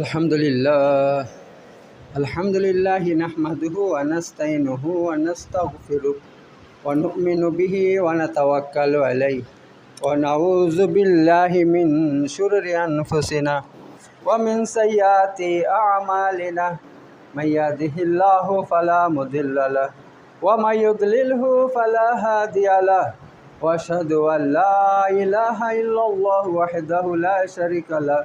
الحمد لله الحمد لله نحمده ونستعينه ونستغفره ونؤمن به ونتوكل عليه ونعوذ بالله من شرور أنفسنا ومن سيئات أعمالنا من يهده الله فلا مضل له ومن يضلله فلا هادي له واشهد ان لا اله الا الله وحده لا شريك له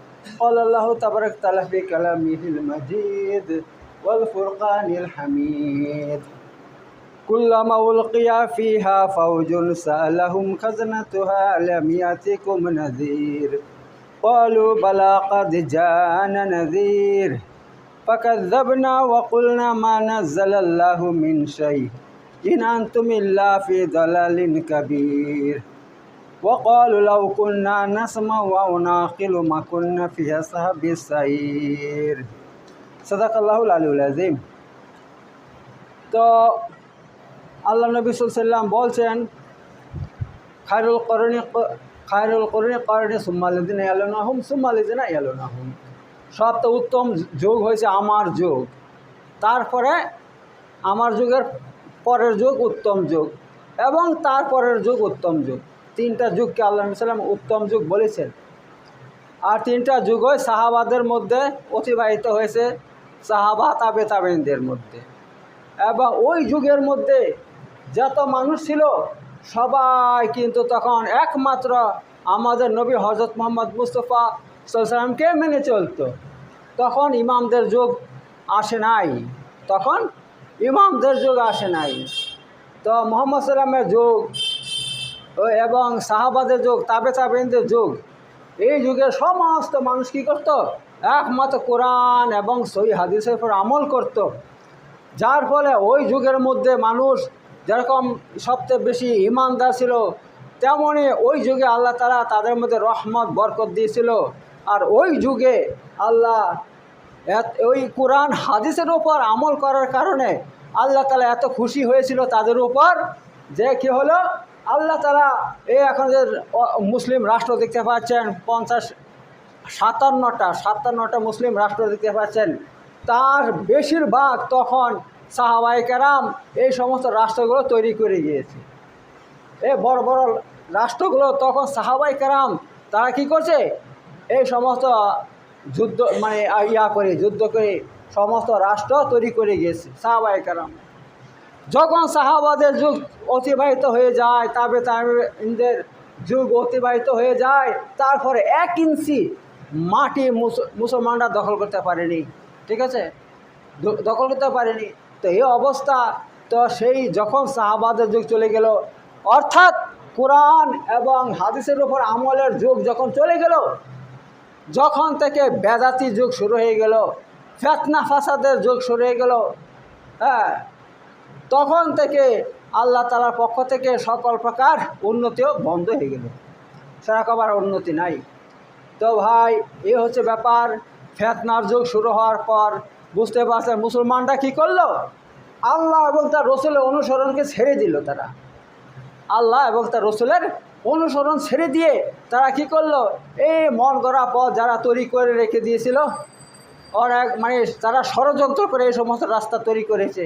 قال الله تبارك وتعالى في كلامه المجيد والفرقان الحميد. كلما ألقي فيها فوج سألهم خزنتها لم يأتكم نذير. قالوا بلى قد جاءنا نذير. فكذبنا وقلنا ما نزل الله من شيء. إن أنتم إلا في ضلال كبير. وقالوا لو كنا نسمع أو نعقل ما كنا في أصحاب السعير صدق الله العلي العظيم তো আল্লাহ নবী সাল্লাম বলছেন খায়রুল করণী খায়রুল করণী করণী সুম্মালিদিন ইয়ালুনাহুম সুম্মালিদিন ইয়ালুনাহুম সব তো উত্তম যুগ হয়েছে আমার যুগ তারপরে আমার যুগের পরের যুগ উত্তম যুগ এবং তারপরের যুগ উত্তম যুগ তিনটা যুগকে আল্লাহ সাল্লাম উত্তম যুগ বলেছেন। আর তিনটা যুগ যুগই সাহাবাদের মধ্যে অতিবাহিত হয়েছে সাহাবা তাবে তাবেনদের মধ্যে। এবং ওই যুগের মধ্যে যত মানুষ ছিল, সবাই কিন্তু তখন একমাত্র আমাদের নবী হজরত মোহাম্মদ মুস্তফা সাল্লামকে মেনে চলতো। তখন ইমামদের যুগ আসে নাই। তখন ইমামদের যুগ আসে নাই। তো মোহাম্মদ সাল্লামের যুগ এবং সাহাবাদের যুগ তাবে তাবেনদের যুগ, এই যুগে সমস্ত মানুষ কী করত? একমাত্র কোরআন এবং সই হাদিসের উপর আমল করত। যার ফলে ওই যুগের মধ্যে মানুষ যেরকম সবচেয়ে বেশি ইমানদার ছিল তেমনই ওই যুগে আল্লাহ তালা তাদের মধ্যে রহমত, বরকত দিয়েছিল। আর ওই যুগে আল্লাহ ওই কোরআন হাদিসের ওপর আমল করার কারণে আল্লাহ তালা এত খুশি হয়েছিল তাদের উপর যে কী হলো? আল্লাহ তালা এই এখন যে মুসলিম রাষ্ট্র দেখতে পাচ্ছেন, পঞ্চাশ সাতান্নটা সাতান্নটা মুসলিম রাষ্ট্র দেখতে পাচ্ছেন, তার বেশিরভাগ তখন সাহাবাই কেরাম এই সমস্ত রাষ্ট্রগুলো তৈরি করে গিয়েছে। এ বড় বড় রাষ্ট্রগুলো তখন সাহাবাই কেরাম, তারা কি করছে? এই সমস্ত যুদ্ধ মানে ইয়া করে, যুদ্ধ করে সমস্ত রাষ্ট্র তৈরি করে গিয়েছে সাহাবাই কেরাম। যখন সাহাবাদের যুগ অতিবাহিত হয়ে যায়, তাবে তাদের যুগ অতিবাহিত হয়ে যায়, তারপরে এক ইঞ্চি মাটি মুসলমানরা দখল করতে পারেনি, ঠিক আছে? দখল করতে পারেনি। তো এই অবস্থা, তো সেই যখন সাহাবাদের যুগ চলে গেল, অর্থাৎ কোরআন এবং হাদিসের উপর আমলের যুগ যখন চলে গেল, যখন থেকে বেদাতি যুগ শুরু হয়ে গেল, ফেতনা ফাসাদের যুগ শুরু হয়ে গেল হ্যাঁ? তখন থেকে আল্লাহ তালার পক্ষ থেকে সকল প্রকার উন্নতিও বন্ধ হয়ে গেল। সেরকম আর উন্নতি নাই। তো ভাই, এ হচ্ছে ব্যাপার। ফেতনার যুগ শুরু হওয়ার পর বুঝতে পারছেন মুসলমানরা কী করল? আল্লাহ এবং তার রসুলের অনুসরণকে ছেড়ে দিল তারা। আল্লাহ এবং তার রসুলের অনুসরণ ছেড়ে দিয়ে তারা কি করল? এই মন গড়া পথ যারা তৈরি করে রেখে দিয়েছিল অনেক মানে তারা ষড়যন্ত্র করে এই সমস্ত রাস্তা তৈরি করেছে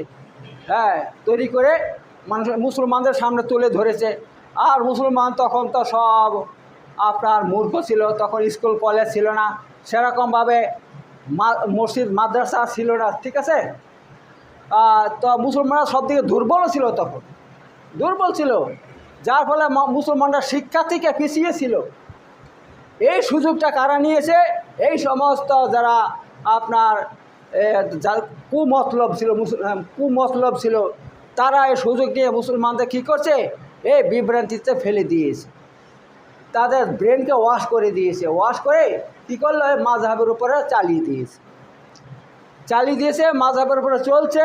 হ্যাঁ তৈরি করে মানুষ মুসলমানদের সামনে তুলে ধরেছে। আর মুসলমান তখন তো সব আপনার মূর্খ ছিল, তখন স্কুল, কলেজ ছিল না। সেরকমভাবে মসজিদ, মাদ্রাসা ছিল না, ঠিক আছে? তো মুসলমানরা সব দিকে দুর্বলও ছিল তখন। দুর্বল ছিল। যার ফলে মুসলমানরা শিক্ষা থেকে পিছিয়ে ছিল। এই সুযোগটা কারা নিয়েছে? এই সমস্ত যারা আপনার যার কুমতলব ছিল কুমতলব ছিল, তারা এই সুযোগ নিয়ে মুসলমানদের কী করছে? এই বিভ্রান্তিতে ফেলে দিয়েছে। তাদের ব্রেনকে ওয়াশ করে দিয়েছে। ওয়াশ করে কী করল? মাঝহাবের উপরে চালিয়ে দিয়েছে। চালিয়ে দিয়েছে মাঝাবের উপরে চলছে।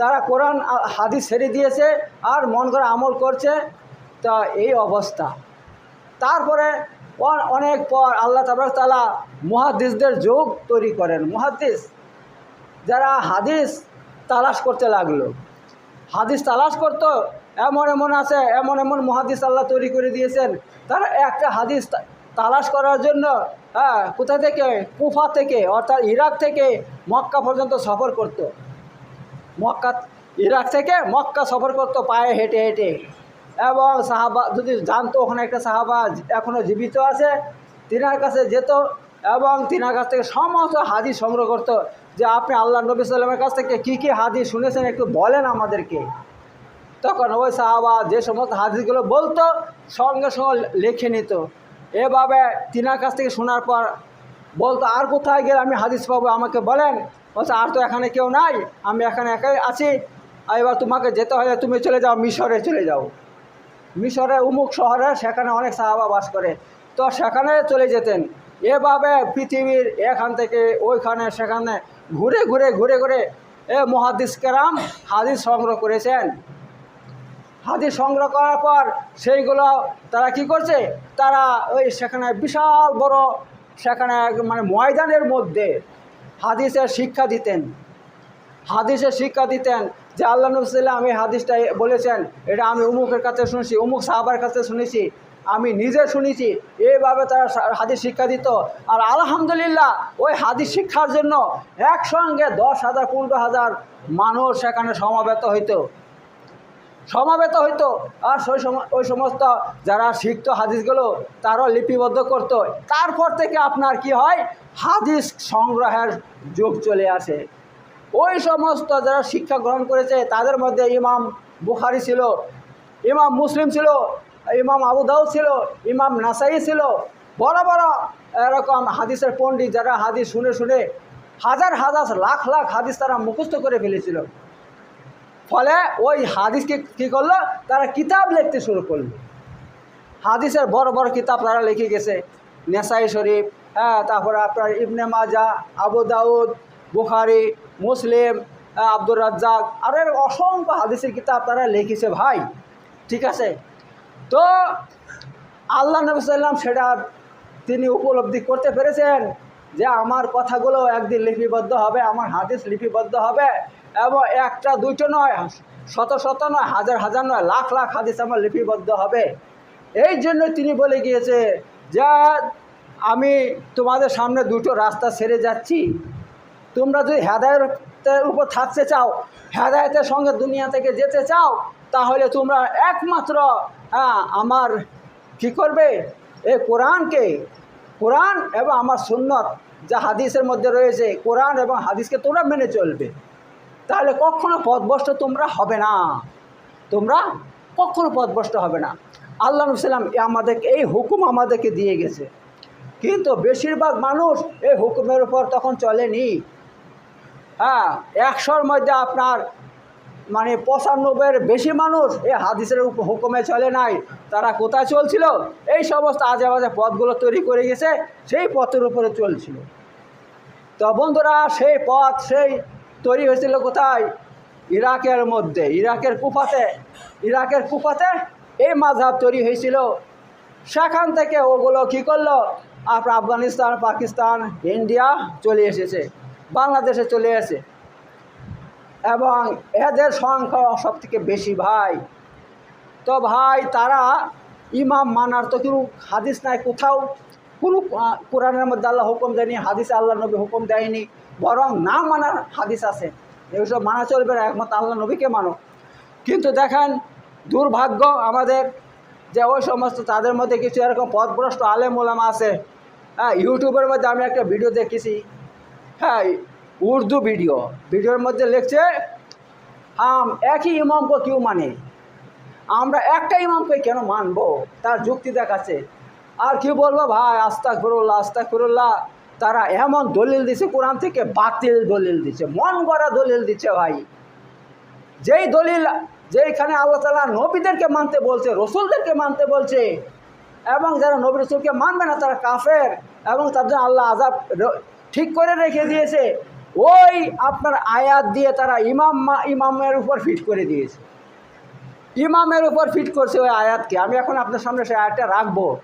তারা কোরআন হাদিস ছেড়ে দিয়েছে আর মন করে আমল করছে। তা এই অবস্থা। তারপরে অনেক পর আল্লাহ তাবারক তালা মুহাদ্দিসদের যোগ তৈরি করেন। মুহাদ্দিস যারা হাদিস তালাশ করতে লাগল। হাদিস তালাশ করতো, এমন এমন আছে, এমন এমন মহাদিস আল্লাহ তৈরি করে দিয়েছেন। তারা একটা হাদিস তালাশ করার জন্য হ্যাঁ কোথা থেকে? কুফা থেকে, অর্থাৎ ইরাক থেকে মক্কা পর্যন্ত সফর করত। মক্কা, ইরাক থেকে মক্কা সফর করতো, পায়ে হেঁটে হেঁটে। এবং সাহাবা, যদি জানতো ওখানে একটা সাহাবা এখনও জীবিত আছে, তিনার কাছে যেত, এবং তিনার কাছ থেকে সমস্ত হাদিস সংগ্রহ করতো। যে আপনি আল্লাহ নবী সাল্লামের কাছ থেকে কী কী হাদিস শুনেছেন একটু বলেন আমাদেরকে। তখন ওই সাহাবা যে সমস্ত হাদিসগুলো বলতো, সঙ্গে সঙ্গে লিখে নিত। এভাবে তিনার কাছ থেকে শোনার পর বলতো, আর কোথায় গেলে আমি হাদিস পাবো? আমাকে বলেন। বলছে, আর তো এখানে কেউ নাই, আমি এখানে একাই আছি। এবার তোমাকে যেতে হলে তুমি চলে যাও, মিশরে চলে যাও। মিশরে, উমুক শহরে, সেখানে অনেক সাহাবা বাস করে। তো সেখানে চলে যেতেন। এভাবে পৃথিবীর এখান থেকে ওইখানে সেখানে ঘুরে ঘুরে ঘুরে ঘুরে এ মহাদিস কেরাম হাদিস সংগ্রহ করেছেন। হাদিস সংগ্রহ করার পর সেইগুলো তারা কি করছে? তারা ওই সেখানে বিশাল বড় সেখানে মানে ময়দানের মধ্যে হাদিসের শিক্ষা দিতেন। হাদিসের শিক্ষা দিতেন যে আল্লাহ নবসাল্লাম আমি হাদিসটা বলেছেন। এটা আমি উমুকের কাছে শুনেছি, উমুক সাহাবার কাছে শুনেছি। আমি নিজে শুনেছি এইভাবে তারা হাদিস শিক্ষা দিত। আর আলহামদুলিল্লাহ, ওই হাদিস শিক্ষার জন্য একসঙ্গে দশ হাজার, পনেরো হাজার মানুষ সেখানে সমাবেত হইতো। সমাবেত হইতো। আর সেই ওই সমস্ত যারা শিখত হাদিসগুলো, তারাও লিপিবদ্ধ করতো। তারপর থেকে আপনার কি হয়? হাদিস সংগ্রহের যুগ চলে আসে। ওই সমস্ত যারা শিক্ষা গ্রহণ করেছে, তাদের মধ্যে ইমাম বুখারি ছিল, ইমাম মুসলিম ছিল ইমাম আবু দাউদ ছিল, ইমাম নাসাই ছিল। বড় বড় এরকম হাদিসের পণ্ডিত যারা হাদিস শুনে শুনে হাজার হাজার, লাখ লাখ হাদিস তারা মুখস্থ করে ফেলেছিল। ফলে ওই হাদিসকে কী করল? তারা কিতাব লিখতে শুরু করল। হাদিসের বড় বড় কিতাব তারা লিখে গেছে। নেসাই শরীফ হ্যাঁ তারপরে আপনার ইবনে মাজা, আবু দাউদ, বুখারি, মুসলিম আব্দুর রাজ্জাক, আর এর অসংখ্য হাদিসের কিতাব তারা লিখেছে, ভাই। ঠিক আছে? তো আল্লাহ নবী সাল্লাম সেটা তিনি উপলব্ধি করতে পেরেছেন যে আমার কথাগুলো একদিন লিপিবদ্ধ হবে, আমার হাদিস লিপিবদ্ধ হবে এবং একটা দুইটো নয়, শত শত নয়, হাজার হাজার নয়, লাখ লাখ হাদিস আমার লিপিবদ্ধ হবে। এই জন্য তিনি বলে গিয়েছে যে আমি তোমাদের সামনে দুটো রাস্তা ছেড়ে যাচ্ছি। তোমরা যদি হেদায়তের উপর থাকতে চাও, হেদায়তের সঙ্গে দুনিয়া থেকে যেতে চাও, তাহলে তোমরা একমাত্র আমার কি করবে? এই কোরআনকে, কোরআন এবং আমার সুন্নত যা হাদিসের মধ্যে রয়েছে, কোরআন এবং হাদিসকে তোমরা মেনে চলবে। তাহলে কখনো পথভ্রষ্ট তোমরা হবে না। তোমরা কখনো পথভ্রষ্ট হবে না। আল্লাহ সাল্লাম আমাদেরকে এই হুকুম আমাদেরকে দিয়ে গেছে। কিন্তু বেশিরভাগ মানুষ এই হুকুমের উপর তখন চলেনি। হ্যাঁ একশোর মধ্যে আপনার মানে পঁচানব্বইয়ের বেশি মানুষ এই হাদিসের হুকুমে চলে নাই। তারা কোথায় চলছিল? এই সমস্ত আজে বাজে পথগুলো তৈরি করে গেছে, সেই পথের উপরে চলছিল। তো বন্ধুরা, সেই পথ, সেই তৈরি হয়েছিল কোথায়? ইরাকের মধ্যে, ইরাকের কুফাতে। ইরাকের কুফাতে এই মাঝহাব তৈরি হয়েছিল। সেখান থেকে ওগুলো কী করল? আপনার আফগানিস্তান, পাকিস্তান, ইন্ডিয়া চলে এসেছে, বাংলাদেশে চলে এসে এবং এদের সংখ্যা সব থেকে বেশি ভাই। তো ভাই, তারা ইমাম মানার তো কোনো হাদিস নাই কোথাও। কোনো কোরআনের মধ্যে আল্লাহ হুকুম দেয়নি, হাদিসে আল্লাহ নবী হুকুম দেয়নি, বরং না মানার হাদিস আছে। এগুলো মানা চলবে না, একমাত্র আল্লাহ নবীকে মানো। কিন্তু দেখেন, দুর্ভাগ্য আমাদের যে ওই সমস্ত তাদের মধ্যে কিছু এরকম পথভ্রষ্ট আলেম ওলামা আছে। হ্যাঁ ইউটিউবের মধ্যে আমি একটা ভিডিও দেখেছি। হ্যাঁ উর্দু ভিডিও। ভিডিওর মধ্যে লিখছে, আম একই ইমামকে কেউ মানে? আমরা একটা ইমামকে কেন মানবো? তার যুক্তি দেখাচ্ছে, আর কি বলব ভাই আস্তাক ফিরুল্লাহ আস্তাক ফিরুল্লাহ তারা এমন দলিল দিছে কোরআন থেকে, বাতিল দলিল দিচ্ছে মন গড়া দলিল দিচ্ছে ভাই। যেই দলিল, যেইখানে আল্লাহ তালা নবীদেরকে মানতে বলছে, রসুলদেরকে মানতে বলছে, এবং যারা নবী রসুলকে মানবে না তারা কাফের, এবং জন্য আল্লাহ আজাব ঠিক করে রেখে দিয়েছে ওই আপনার আয়াত দিয়ে তারা ইমাম মা- ইমামের উপর ফিট করে দিয়েছে। ইমামের উপর ফিট করছে ওই আয়াতকে। আমি এখন আপনার সামনে সেই আয়াতটা রাখব।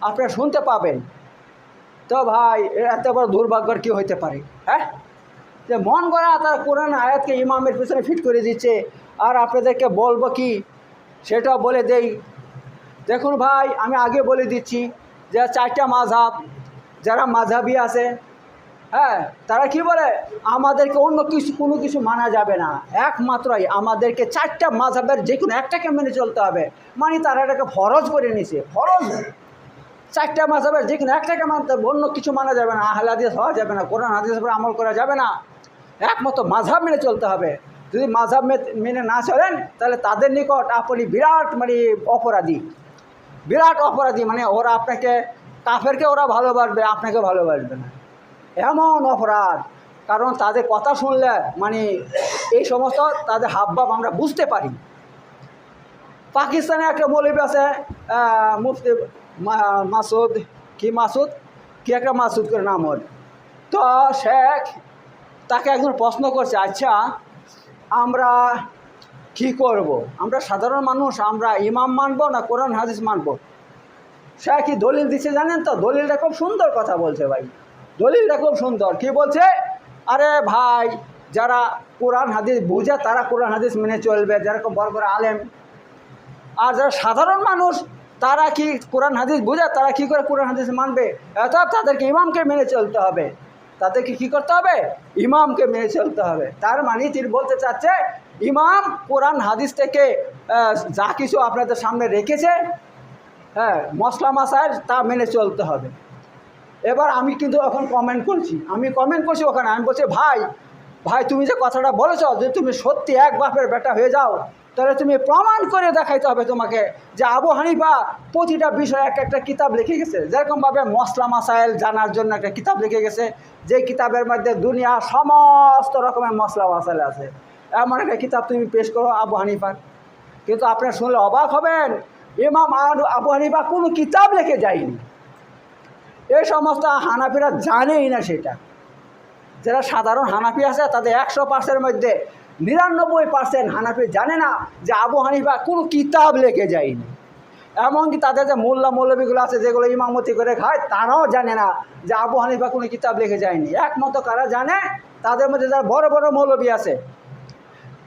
আপনারা শুনতে পাবেন। তো ভাই, এত বড় দুর্ভাগ্যর কি হইতে পারে হ্যাঁ? যে মন করা তার কোরআন আয়াতকে ইমামের পিছনে ফিট করে দিচ্ছে। আর আপনাদেরকে বলব কি সেটা বলে দেই। দেখুন ভাই, আমি আগে বলে দিচ্ছি যে চারটা মাঝাব যারা মাঝাবি আছে হ্যাঁ তারা কি বলে? আমাদেরকে অন্য কিছু, কোনো কিছু মানা যাবে না। একমাত্রই আমাদেরকে চারটা মাঝাবের যে কোনো একটাকে মেনে চলতে হবে। মানে তারা এটাকে ফরজ করে নিছে ফরজ। চারটা মাঝাবের যে কোনো একটাকে মানতে হবে, অন্য কিছু মানা যাবে না, আহলে হাদিস হওয়া যাবে না, কোরআন হাদিসের উপরে আমল করা যাবে না। একমাত্র মাঝাব মেনে চলতে হবে। যদি মাঝাব মেনে না চলেন, তাহলে তাদের নিকট আপনি বিরাট মানে অপরাধী। বিরাট অপরাধী মানে ওরা আপনাকে, কাফেরকে ওরা ভালোবাসবে, আপনাকে ভালোবাসবে না। এমন অপরাধ। কারণ তাদের কথা শুনলে মানে এই সমস্ত তাদের হাবভাব আমরা বুঝতে পারি। পাকিস্তানে একটা মৌলবী আছে মুফতি মাসুদ, কি মাসুদ? কি একটা মাসুদ করে নাম ওর। তো শেখ তাকে একজন প্রশ্ন করছে আচ্ছা আমরা কি করব। আমরা সাধারণ মানুষ, আমরা ইমাম মানব না কোরআন, হাদিস মানবো? সে কি দলিল দিচ্ছে জানেন তো? দলিলটা খুব সুন্দর কথা বলছে ভাই। দলিলটা খুব সুন্দর। কি বলছে? আরে ভাই, যারা কোরআন হাদিস বুঝে, তারা কোরআন হাদিস মেনে চলবে যেরকম বড় বড় আলেম। আর যারা সাধারণ মানুষ, তারা কি কোরআন হাদিস বুঝে, তারা কি করে কোরআন হাদিস মানবে? অর্থাৎ তাদেরকে ইমামকে মেনে চলতে হবে। তাদেরকে কি করতে হবে? ইমামকে মেনে চলতে হবে। তার মানে তিনি বলতে চাচ্ছে, ইমাম কোরআন হাদিস থেকে যা কিছু আপনাদের সামনে রেখেছে হ্যাঁ মশলা মাসায় তা মেনে চলতে হবে। এবার আমি কিন্তু এখন কমেন্ট করছি। আমি কমেন্ট করছি ওখানে। আমি বলছি, ভাই ভাই, তুমি যে কথাটা বলেছ যে তুমি সত্যি এক বাপের বেটা হয়ে যাও, তাহলে তুমি প্রমাণ করে দেখাইতে হবে তোমাকে যে আবু হানিফা প্রতিটা বিষয়ে এক একটা কিতাব লিখে গেছে। যেরকমভাবে মশলা মাসাইল জানার জন্য একটা কিতাব লিখে গেছে, যে কিতাবের মধ্যে দুনিয়া সমস্ত রকমের মশলা মাসাইল আছে। এমন একটা কিতাব তুমি পেশ করো আবু হানিফার। কিন্তু আপনার শুনলে অবাক হবেন, ইমাম আবু হানিফা কোনো কিতাব লিখে যায়নি। এই সমস্ত হানাফিরা জানেই না সেটা। যারা সাধারণ হানাফি আছে, তাদের একশো পার্সেন্টের মধ্যে নিরানব্বই পার্সেন্ট হানাফি জানে না যে আবু হানিফা কোনো কিতাব লেগে যায়নি। এমনকি তাদের যে মোল্লা মৌলবীগুলো আছে, যেগুলো ইমামতি করে খায়, তারাও জানে না যে আবু হানিফা কোনো কিতাব লেখে যায়নি। একমত কারা জানে? তাদের মধ্যে যারা বড় বড় মৌলবী আছে,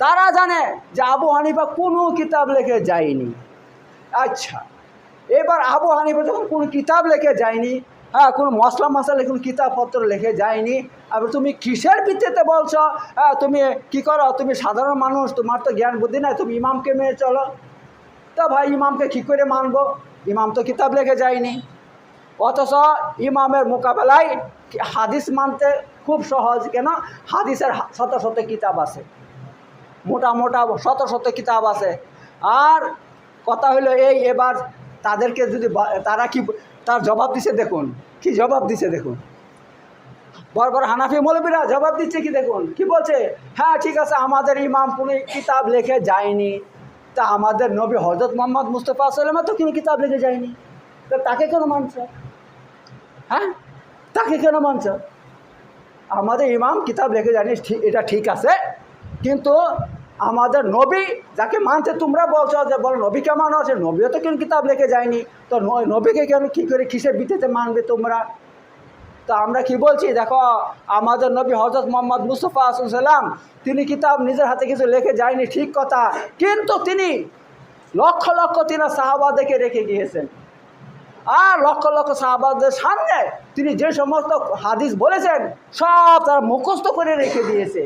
তারা জানে যে আবু হানিফা কোনো কিতাব লেখে যায়নি। আচ্ছা এবার আবু হানিফা যখন কোনো কিতাব লেখে যায়নি হ্যাঁ কোনো মশলা মশলা কোনো কিতাবপত্র লিখে যায়নি। আবার তুমি কিসের ভিত্তিতে বলছো? হ্যাঁ তুমি কি করো? তুমি সাধারণ মানুষ, তোমার তো জ্ঞান বুদ্ধি নাই, তুমি ইমামকে মেনে চলো। তা ভাই, ইমামকে কী করে মানবো? ইমাম তো কিতাব লেখে যায়নি। অথচ ইমামের মোকাবেলায় হাদিস মানতে খুব সহজ, কেন? হাদিসের শত শত কিতাব আছে। মোটা মোটা শত শত কিতাব আছে। আর কথা হলো এই, এবার তাদেরকে যদি তারা কি তার জবাব দিছে দেখুন। কি জবাব দিছে দেখুন? বড় হানাফি মৌলবীরা জবাব দিচ্ছে কি দেখুন? কি বলছে? হ্যাঁ ঠিক আছে, আমাদের ইমাম কোনো কিতাব লিখে যায়নি। তা আমাদের নবী হজরত মোহাম্মদ মুস্তফা সাল্লামা তো কোনো কিতাব লিখে যায়নি। তা তাকে কেন মানছ? হ্যাঁ? তাকে কেন মানছ? আমাদের ইমাম কিতাব লিখে জানি ঠিক, এটা ঠিক আছে। কিন্তু আমাদের নবী যাকে মানতে তোমরা বলছো যে, বলো নবীকে মানো? সে নবীও তো কেন কিতাব লিখে যায়নি? তো নবীকে কেন কী করে কিসের ভিত্তিতে মানবে তোমরা? তো আমরা কি বলছি? দেখো, আমাদের নবী হজরত মোহাম্মদ মুস্তফা সাল্লাম তিনি কিতাব নিজের হাতে কিছু লেখে যায়নি, ঠিক কথা। কিন্তু তিনি লক্ষ লক্ষ তিনি সাহাবাদেরকে রেখে গিয়েছেন। আর লক্ষ লক্ষ সাহাবাদের সামনে তিনি যে সমস্ত হাদিস বলেছেন, সব তারা মুখস্থ করে রেখে দিয়েছে।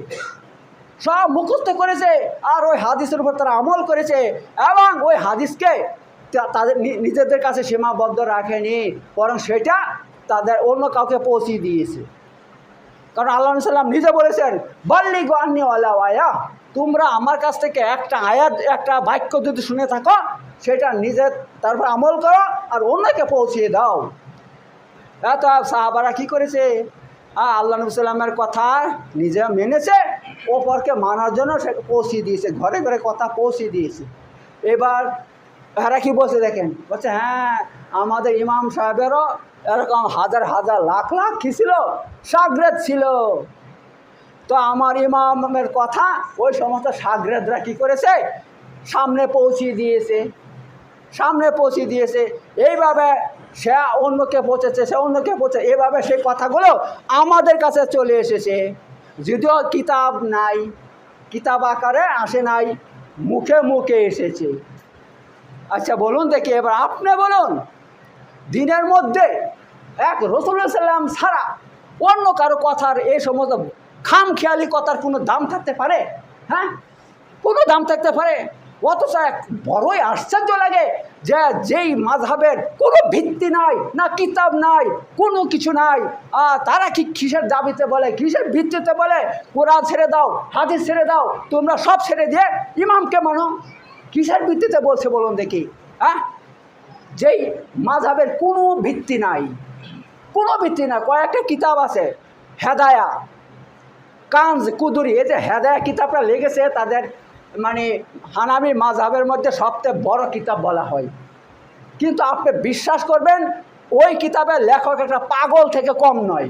সব মুখস্থ করেছে আর ওই হাদিসের উপর তারা আমল করেছে এবং ওই হাদিসকে তাদের নিজেদের কাছে সীমাবদ্ধ রাখেনি, বরং সেটা তাদের অন্য কাউকে পৌঁছিয়ে দিয়েছে। কারণ আল্লাহ সাল্লাম নিজে বলেছেন বল্লি গান্নি আয়া তোমরা আমার কাছ থেকে একটা আয়াত, একটা বাক্য যদি শুনে থাকো, সেটা নিজের তারপর আমল করো আর অন্যকে পৌঁছিয়ে দাও। এত সাহাবারা কি করেছে? আ- আল্লাহ নবী সাল্লামের কথা নিজে মেনেছে ওপরকে মানার জন্য সে পৌঁছে দিয়েছে, ঘরে ঘরে কথা পৌঁছে দিয়েছে। এবার এরা কি বলছে দেখেন? বলছে হ্যাঁ আমাদের ইমাম সাহেবেরও এরকম হাজার হাজার লাখ লাখ কি ছিল? সাগরেত ছিল। তো আমার ইমামের কথা ওই সমস্ত সাগরেদরা কী করেছে? সামনে পৌঁছিয়ে দিয়েছে। সামনে পৌঁছে দিয়েছে। এইভাবে সে অন্যকে পৌঁছেছে, সে অন্যকে পৌঁছে, এভাবে সেই কথাগুলো আমাদের কাছে চলে এসেছে। যদিও কিতাব নাই, কিতাব আকারে আসে নাই, মুখে মুখে এসেছে। আচ্ছা বলুন দেখি, এবার আপনি বলুন, দিনের মধ্যে এক রসুল্লাহ সাল্লাম ছাড়া অন্য কারও কথার এই সমস্ত খাম খেয়ালি কথার কোনো দাম থাকতে পারে? হ্যাঁ? কোনো দাম থাকতে পারে? অথচ এক বড়ই আশ্চর্য লাগে যে যেই মাঝহাবের কোনো ভিত্তি নাই, না কিতাব নাই, কোনো কিছু নাই আর তারা কি কিসের দাবিতে বলে, কিসের ভিত্তিতে বলে? কোরআন ছেড়ে দাও, হাদিস ছেড়ে দাও, তোমরা সব ছেড়ে দিয়ে ইমামকে মানো। কিসের ভিত্তিতে বলছে বলুন দেখি হ্যাঁ যেই মাঝহাবের কোনো ভিত্তি নাই, কোনো ভিত্তি নাই, কয়েকটা কিতাব আছে, হেদায়া কাঞ্জ কুদুরি, এই যে হেদায়া কিতাবটা লেগেছে তাদের মানে হানামি মাঝহাবের মধ্যে সবচেয়ে বড় কিতাব বলা হয়। কিন্তু আপনি বিশ্বাস করবেন, ওই কিতাবের লেখক একটা পাগল থেকে কম নয়।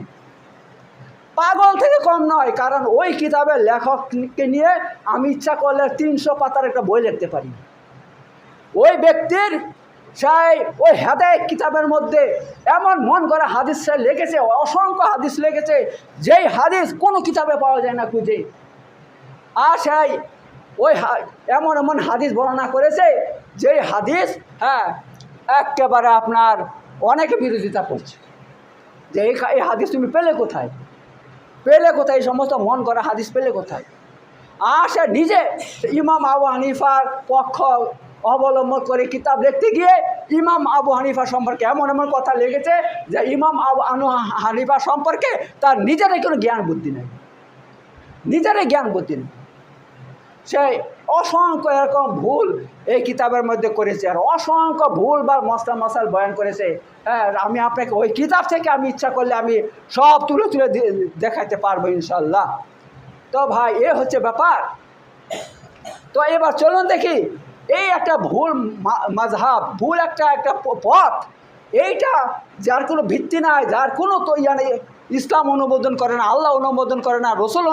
পাগল থেকে কম নয়, কারণ ওই কিতাবের লেখককে নিয়ে আমি ইচ্ছা করলে তিনশো পাতার একটা বই লিখতে পারি। ওই ব্যক্তির সেই, ওই হেদায় কিতাবের মধ্যে এমন মন করে হাদিস সে লিখেছে, অসংখ্য হাদিস লেগেছে যেই হাদিস কোনো কিতাবে পাওয়া যায় না খুঁজে। আর সেই ওই এমন এমন হাদিস বর্ণনা করেছে, যেই হাদিস হ্যাঁ একেবারে আপনার অনেকে বিরোধিতা করছে। যে এই এই হাদিস তুমি পেলে কোথায়? পেলে কোথায়? এই সমস্ত মন করা হাদিস পেলে কোথায়? আর সে নিজে ইমাম আবু হানিফার পক্ষ অবলম্বন করে কিতাব লিখতে গিয়ে ইমাম আবু হানিফা সম্পর্কে এমন এমন কথা লেগেছে যে ইমাম আবু আনু হানিফা সম্পর্কে তার নিজেরই কোনো জ্ঞান বুদ্ধি নেই। নিজেরই জ্ঞান বুদ্ধি নেই। সে অসংখ্য এরকম ভুল এই কিতাবের মধ্যে করেছে আর অসংখ্য ভুল বা মশলা মশাল বয়ান করেছে। হ্যাঁ আমি আপনাকে ওই কিতাব থেকে আমি ইচ্ছা করলে আমি সব তুলে তুলে দেখাতে পারব ইনশাল্লাহ তো ভাই, এ হচ্ছে ব্যাপার। তো এবার চলুন দেখি, এই একটা ভুল মাঝহাব ভুল একটা একটা পথ, এইটা যার কোনো ভিত্তি নাই, যার কোনো তো ইয়া নেই ইসলাম অনুমোদন করে না, আল্লাহ অনুমোদন করে না, রসুল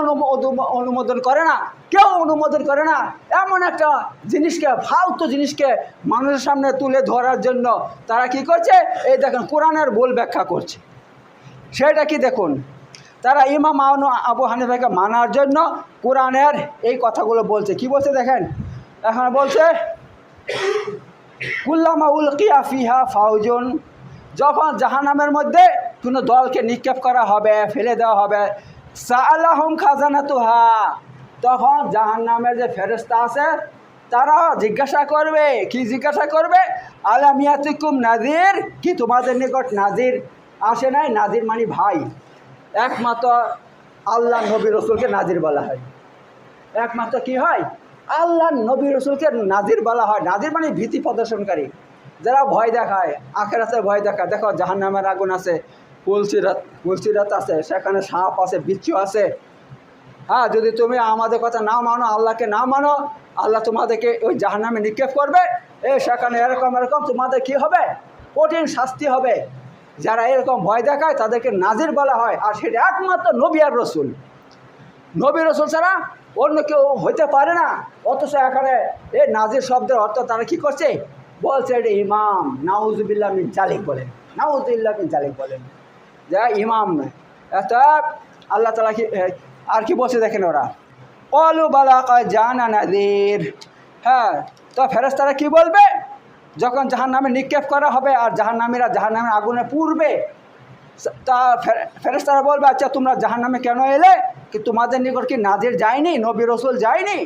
অনুমোদন করে না, কেউ অনুমোদন করে না। এমন একটা জিনিসকে, ফালতু জিনিসকে মানুষের সামনে তুলে ধরার জন্য তারা কি করছে? এই দেখেন, কোরআনের ভুল ব্যাখ্যা করছে। সেটা কি দেখুন? তারা ইমাম আনু আবু হানিফাকে মানার জন্য কোরআনের এই কথাগুলো বলছে। কি বলছে দেখেন? এখন বলছে, কুল্লামা উলকিয়া ফিহা ফাউজন। যখন জাহানামের মধ্যে কোনো দলকে নিক্ষেপ করা হবে, ফেলে দেওয়া হবে। সাআলাহুম খাজানা তুহা তখন জাহান্নামের যে ফেরেস্তা আছে তারা জিজ্ঞাসা করবে, কি জিজ্ঞাসা করবে? আলামিয়াতিকুম নাজির কি তোমাদের নিকট নাজির আসে নাই? নাজির মানে ভাই। একমাত্র আল্লাহ নবী রসুলকে নাজির বলা হয়। একমাত্র কি হয়? আল্লাহ নবী রসুলকে নাজির বলা হয়। নাজির মানে ভীতি প্রদর্শনকারী। যারা ভয় দেখায় আখের আছে ভয় দেখায়। দেখো জাহান নামের আগুন আছে। কুলসিরাত কুলসিরাত আছে, সেখানে সাপ আছে, বিচ্ছু আছে। হ্যাঁ যদি তুমি আমাদের কথা না মানো, আল্লাহকে না মানো, আল্লাহ তোমাদেরকে ওই জাহান নামে নিক্ষেপ করবে। এ, সেখানে এরকম এরকম, তোমাদের কি হবে? কঠিন শাস্তি হবে। যারা এরকম ভয় দেখায়, তাদেরকে নাজির বলা হয়। আর সেটা একমাত্র নবী আর রসুল। নবী রসুল ছাড়া অন্য কেউ হইতে পারে না। অথচ এখানে এ নাজির শব্দের অর্থ তারা কি করছে? বলছে এটা ইমাম, নাউজুবিল্লাহ মিন জালিক বলেন নাউজুবিল্লাহ মিন জালিক বলেন যা ইমাম। এত আল্লাহ তালা কি আর কি বলছে দেখেন ওরা? অলু বালাকা জানা নাজির হ্যাঁ তো ফেরেস্তারা কি বলবে? যখন জাহান নামে নিক্ষেপ করা হবে আর জাহান নামীরা জাহান নামের আগুনে পুড়বে তা ফেরেস্তারা বলবে আচ্ছা তোমরা জাহান নামে কেন এলে? কি তোমাদের নিকট কি নাজির যায়নি? নবী রসুল যায়নি?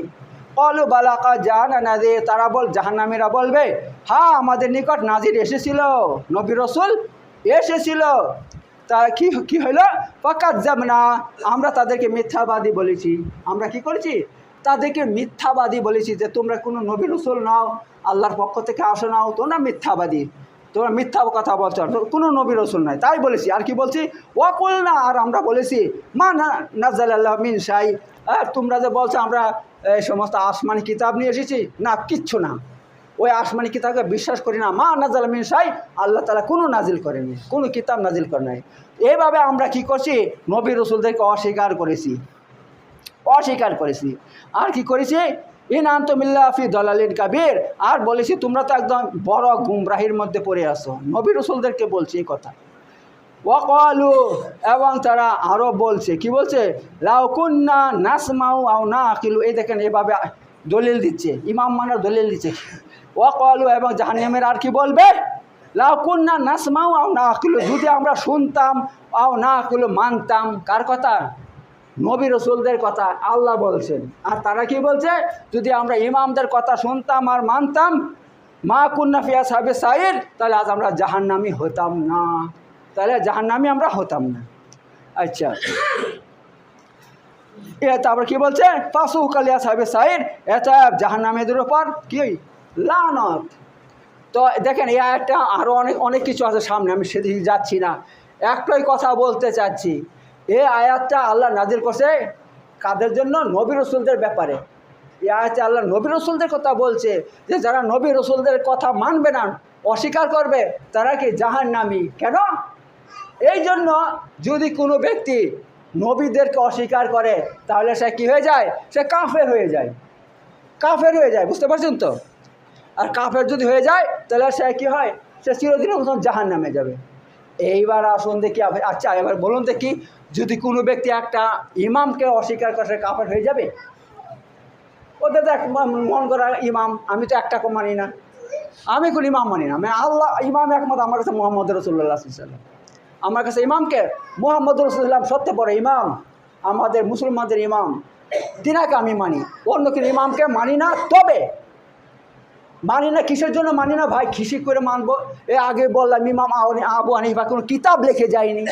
অলু বালাকা জাহান নাজির তারা বল, জাহান্নামীরা বলবে হ্যাঁ আমাদের নিকট নাজির এসেছিল। নবী রসুল এসেছিল। তা কি কি হলো ফাকাত না আমরা তাদেরকে মিথ্যাবাদী বলেছি। আমরা কি করেছি? তাদেরকে মিথ্যাবাদী বলেছি যে তোমরা কোনো নবী রসুল নাও, আল্লাহর পক্ষ থেকে আসো নাও, তোমরা মিথ্যাবাদী। তোমরা মিথ্যা কথা বলছো, কোনো নবী রসুল নাই। তাই বলেছি, আর কি বলছি? ওয়াকুল না আর আমরা বলেছি, মা না নাজাল আল্লাহ মিন সাই আর তোমরা যে বলছো, আমরা এই সমস্ত আসমানি কিতাব নিয়ে এসেছি, না, কিচ্ছু না। ওই আসমানি কিতাবকে বিশ্বাস করি না। মা নাজাল মিন সাই আল্লাহ তালা কোনো নাজিল করেনি, কোনো কিতাব নাজিল করে নাই। এইভাবে আমরা কি করছি? নবী রসুলদেরকে অস্বীকার করেছি। অস্বীকার করেছি। আর কি করেছি? ইন আন্তমিল্লা ফি দলালিন কাবির। আর বলেছি, তোমরা তো একদম বড় গুমরাহির মধ্যে পড়ে আসো নবী রসুলদেরকে বলছি এই কথা। ওয়াকালু, এবং তারা আরও বলছে, কি বলছে? লাউকুন্না নাসমাউ আও না আকিলু এই দেখেন, এভাবে দলিল দিচ্ছে। ইমাম মানার দলিল দিচ্ছে। ওয়াকালু, এবং জাহান্নামের আর কি বলবে? লাউকুন্না নাসমাউ আও না আকিলু যদি আমরা শুনতাম, আও না আকিলু মানতাম। কার কথা? নবী রসুলদের কথা, আল্লাহ বলছেন। আর তারা কি বলছে? যদি আমরা ইমামদের কথা শুনতাম আর মানতাম, মা কুন্না ফিয়া সাহেব সাইর তাহলে আজ আমরা জাহান্নামি হতাম না। তাহলে জাহান্নামি আমরা হতাম না। আচ্ছা। এ তারপর কি বলছে? পাশু কালিয়া সাহেব সাইর এটা জাহান্নামীদের ওপর কি? লানত। তো দেখেন, এই একটা আরও অনেক অনেক কিছু আছে সামনে, আমি সেদিকে যাচ্ছি না। একটাই কথা বলতে চাচ্ছি এই আয়াতটা আল্লাহ নাজির করছে কাদের জন্য? নবী রসুলদের ব্যাপারে। এই আয়াতে আল্লাহ নবী রসুলদের কথা বলছে যে, যারা নবী রসুলদের কথা মানবে না, অস্বীকার করবে, তারা কি জাহান নামি কেন? এই জন্য যদি কোনো ব্যক্তি নবীদেরকে অস্বীকার করে, তাহলে সে কি হয়ে যায়? সে কাফের হয়ে যায়। কাফের হয়ে যায়, বুঝতে পারছেন তো? আর কাফের যদি হয়ে যায়, তাহলে সে কি হয়? সে চিরদিনের মতন জাহান নামে যাবে। এইবার আসুন দেখি আচ্ছা এবার বলুন দেখি, যদি কোনো ব্যক্তি একটা ইমামকে অস্বীকার করে কাফের হয়ে যাবে? ওদের দেখ মন করা ইমাম, আমি তো একটা মানি না। আমি কোন ইমাম মানি না। আমি আল্লাহ, ইমাম একমত আমার কাছে মোহাম্মদ রসুল্লাহ আমার কাছে ইমামকে মোহাম্মদ রসুল্লাম সত্যি পরে ইমাম, আমাদের মুসলমানদের ইমাম। তিনাকে আমি মানি, অন্য কোনো ইমামকে মানি না। তবে মানি না কিসের জন্য? মানি না ভাই, খিসি করে মানবো। এ আগে বললাম ইমাম আবু হানিফা কোনো কিতাব লেখে যায়নি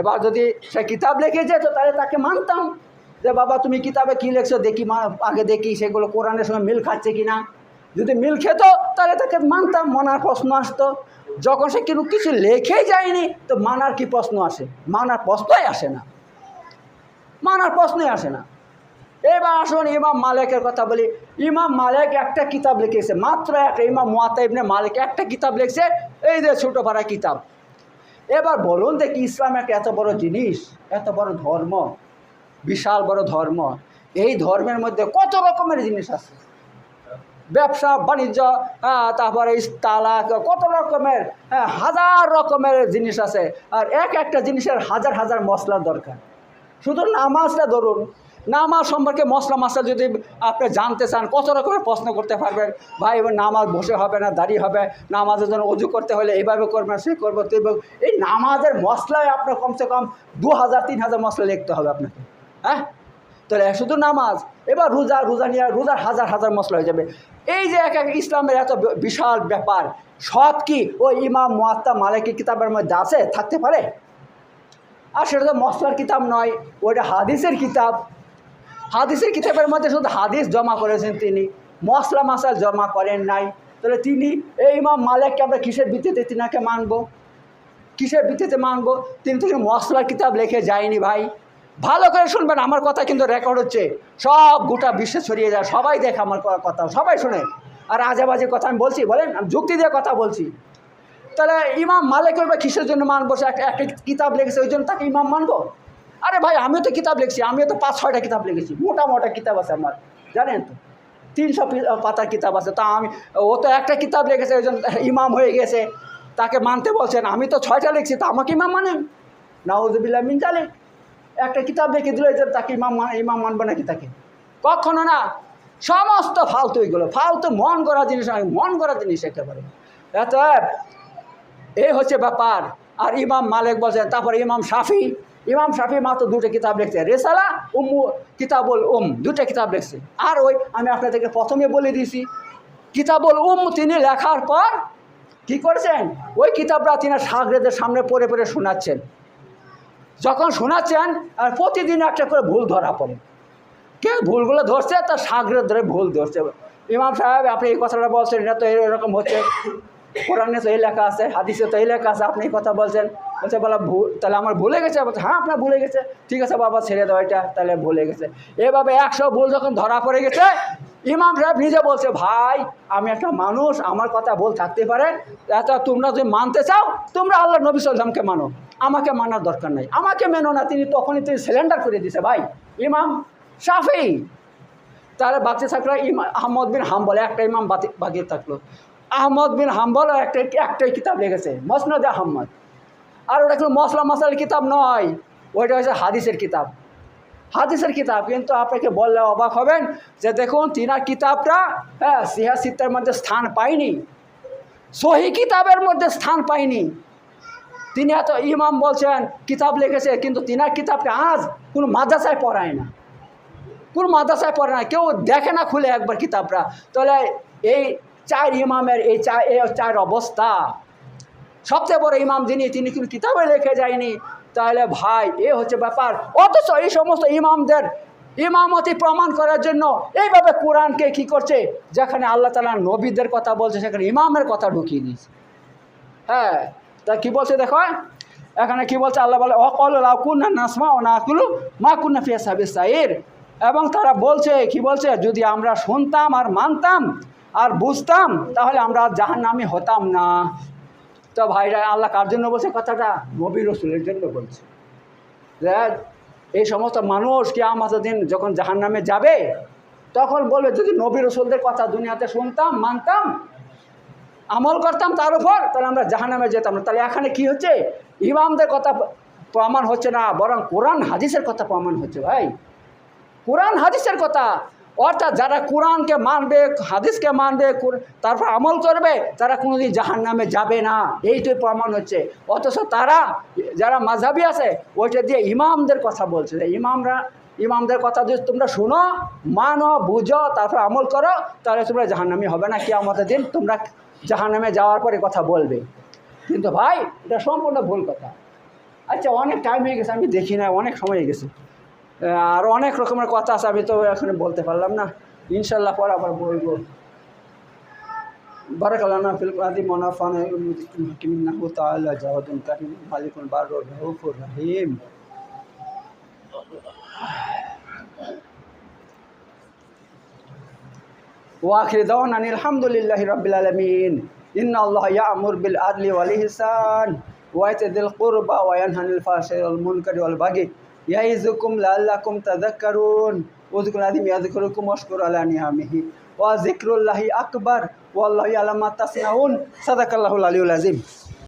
এবার যদি সে কিতাব লেখে যেত, তাহলে তাকে মানতাম। যে বাবা, তুমি কিতাবে কী লিখছো, দেখি আগে দেখি সেগুলো কোরআনের সঙ্গে মিল খাচ্ছে কি না যদি মিল খেত, তাহলে তাকে মানতাম, মানার প্রশ্ন আসতো। যখন সে কিন্তু কিছু লেখেই যায়নি, তো মানার কি প্রশ্ন আসে? মানার প্রশ্নই আসে না। মানার প্রশ্নই আসে না। এবার আসুন ইমাম মালিকের কথা বলি। ইমাম মালিক একটা কিতাব লিখেছে, মাত্র একটা ইমাম মুয়াত্তা ইবনে মালিক একটা কিতাব লিখছে, এই যে ছোটো পাড়া কিতাব। এবার বলুন দেখি ইসলাম একটা এত বড় জিনিস, এত বড় ধর্ম, বিশাল বড় ধর্ম। এই ধর্মের মধ্যে কত রকমের জিনিস আছে? ব্যবসা, বাণিজ্য তারপরে তালাক, কত রকমের হাজার রকমের জিনিস আছে। আর এক একটা জিনিসের হাজার হাজার মশলার দরকার। শুধু নামাজটা ধরুন নামাজ সম্পর্কে মশলা মশলা যদি আপনি জানতে চান কত রকমের প্রশ্ন করতে পারবেন? ভাই, এবার নামাজ বসে হবে না, দাঁড়িয়ে হবে। নামাজের জন্য অজু করতে হলে এইভাবে করবেন, সে করব, তুই এই নামাজের মশলায় আপনার কমসে কম দু হাজার, তিন হাজার মশলা লিখতে হবে আপনাকে। হ্যাঁ? তাহলে শুধু নামাজ। এবার রোজা রোজা নিয়ে রোজার হাজার হাজার মশলা হয়ে যাবে। এই যে এক এক ইসলামের এত বিশাল ব্যাপার সব কি? ওই ইমাম, মোয়াত্তা মালিকের কিতাবের মধ্যে আছে, থাকতে পারে? আর সেটা তো মশলার কিতাব নয়, ওইটা হাদিসের কিতাব। হাদিসের কিতাবের মধ্যে শুধু হাদিস জমা করেছেন তিনি, মশলা মশাল জমা করেন নাই। তাহলে তিনি, এই ইমাম মালিককে আমরা কিসের ভিত্তিতে তিনাকে মানবো? কিসের ভিত্তিতে মানবো? তিনি তো মশলার কিতাব লেখে যায়নি ভাই। ভালো করে শুনবেন, আমার কথা কিন্তু রেকর্ড হচ্ছে। সব গোটা বিশ্বে ছড়িয়ে যায়, সবাই দেখে আমার কথা, সবাই শুনে। আর আজে বাজে কথা আমি বলছি, বলেন, আমি যুক্তি দিয়ে কথা বলছি। তাহলে ইমাম মালিকের বা কিসের জন্য মানবো? সে একটা কিতাব লিখেছে, ওই জন্য তাকে ইমাম মানবো? আরে ভাই, আমিও তো কিতাব লিখছি, আমিও তো পাঁচ ছয়টা কিতাব লিখেছি, মোটা মোটা কিতাব আছে আমার, জানেন তো? তিনশো পাতার কিতাব আছে, তা আমি, ও তো একটা কিতাব লিখেছে, ওই ইমাম হয়ে গেছে, তাকে মানতে বলছেন, আমি তো ছয়টা লিখছি, তা আমাকে ইমাম মানেন? নাউজুবিল্লাহ মিন জালেক একটা কিতাব লিখে দিল জন্য তাকে ইমাম ইমাম মানবে নাকি তাকে? কখনো না, সমস্ত ফালতু এগুলো, ফালতু মন করা জিনিস মন করা জিনিস একেবারে। এত এই হচ্ছে ব্যাপার, আর ইমাম মালিক বলছেন, তারপরে ইমাম শাফি ইমাম শাফি মাত্র দুটো কিতাব লিখছে। রেসালা, উম্মু, কিতাবুল উম দুটো কিতাব লিখছে। আর ওই আমি আপনাদেরকে প্রথমে বলে দিয়েছি, কিতাবুল উম তিনি লেখার পর কি করেছেন? ওই কিতাবটা তিনি সাগরেদের সামনে পড়ে পড়ে শোনাচ্ছেন। যখন শোনাচ্ছেন, আর প্রতিদিন একটা করে ভুল ধরা পড়ে। কে ভুলগুলো ধরছে? তার সাগরের ধরে ভুল ধরছে। ইমাম সাহেব, আপনি এই কথাটা বলছেন, এটা তো এরকম হচ্ছে। কোরআনে তো এই লেখা আছে, হাদিসে তো এই লেখা আছে, আপনি কথা বলছেন। বলছে, বলা ভুল, তাহলে আমার ভুলে গেছে? বলছে হ্যাঁ আপনার ভুলে গেছে। ঠিক আছে, বাবা, ছেড়ে দাও এটা, তাহলে ভুলে গেছে। এভাবে একশো ভুল যখন ধরা পড়ে গেছে, ইমাম সাহেব নিজে বলছে, ভাই, আমি একটা মানুষ, আমার কথা ভুল থাকতে পারে। এত তোমরা যদি মানতে চাও, তোমরা আল্লাহ নবী সাল্লামকে মানো। আমাকে মানার দরকার নাই। আমাকে মেনো না, তিনি তখনই তিনি সিলিন্ডার করে দিছে ভাই। ইমাম শাফি তাহলে বাকি থাকল ইমাম আহমদ বিন হাম্বল, একটা ইমাম বাকি থাকল। আহমদ বিন হাম্বল একটা, একটাই কিতাব লিখেছে, মসনদ আহমদ। আর ওটা কিন্তু মশলা মশলার কিতাব নয়, ওইটা হচ্ছে হাদিসের কিতাব। হাদিসের কিতাব, কিন্তু আপনাকে বললে অবাক হবেন যে দেখুন, তিনার কিতাবটা হ্যাঁ সিহাসিত্তের মধ্যে স্থান পায়নি, সহি কিতাবের মধ্যে স্থান পায়নি। তিনি এত ইমাম বলছেন, কিতাব লিখেছে, কিন্তু তিনার কিতাবকে আজ কোনো মাদ্রাসায় পড়ায় না। কোনো মাদ্রাসায় পড়ে না, কেউ দেখে না খুলে একবার কিতাবটা। তাহলে এই চার ইমামের এই চার চার অবস্থা। সবচেয়ে বড় ইমাম যিনি, তিনি কিন্তু কিতাবে লিখে যায়নি। তাহলে ভাই, এ হচ্ছে ব্যাপার। অথচ এই সমস্ত ইমামদের ইমামতি প্রমাণ করার জন্য এইভাবে কোরআনকে কি করছে? যেখানে আল্লাহ তালা নবীদের কথা বলছে, সেখানে ইমামের কথা ঢুকিয়ে দিয়েছে হ্যাঁ তা কি বলছে দেখো? এখানে কি বলছে? আল্লাহ বলে, অকল কুন্না নাসমা ও না কুলু মা কুন্না ফিয়া সাবিস এবং তারা বলছে, কি বলছে? যদি আমরা শুনতাম আর মানতাম আর বুঝতাম, তাহলে আমরা জাহান নামি হতাম না। তো ভাইরা, আল্লাহ কার জন্য বলছে কথাটা? নবী রসুলের জন্য বলছে। এই সমস্ত মানুষ কি আমাদের দিন যখন জাহান নামে যাবে, তখন বলবে, যদি নবী রসুলদের কথা দুনিয়াতে শুনতাম, মানতাম, আমল করতাম তার উপর, তাহলে আমরা জাহান্নামে যেতাম না। তাহলে এখানে কি হচ্ছে? ইমামদের কথা প্রমাণ হচ্ছে না, বরং কোরআন হাদিসের কথা প্রমাণ হচ্ছে ভাই। কোরআন হাদিসের কথা অর্থাৎ যারা কোরআনকে মানবে, হাদিসকে মানবে তারপর আমল করবে, তারা কোনোদিন জাহান নামে যাবে না। এইটাই প্রমাণ হচ্ছে। অথচ তারা, যারা মাঝাবি আছে, ওইটা দিয়ে ইমামদের কথা বলছে। ইমামরা, ইমামদের কথা যদি তোমরা শুনো, মানো, বুঝো, তারপর আমল করো, তাহলে তোমরা জাহান্নামি হবে না। কি আমাদের দিন তোমরা জাহান্নামে যাওয়ার পরে কথা বলবে। কিন্তু ভাই, এটা সম্পূর্ণ ভুল কথা। আচ্ছা অনেক টাইম হয়ে গেছে, আমি দেখি না, অনেক সময় হয়ে গেছে। আর অনেক রকমের কথা আছে, আমি তো এখন বলতে পারলাম না। ইনশাল্লাহ পর আবার বলব। বারাকালানা ফিল আদি মুনাফান হাকিমিন্নাহু তাআলা জাওয়াদুন কারিম, মালিকুল আল্লাহ ইয়া'মুরু বিল আদলি ওয়াল ইহসান, ওয়া ইতাদিল কুরবা ওয়া ইয়ানহা আনিল ফাহশাই ওয়াল يعظكم لعلكم تذكرون. واذكروا العظيم يذكركم واشكروا على نعمه. وذكر الله أكبر. والله يعلم ما تصنعون. صدق الله العلي العظيم.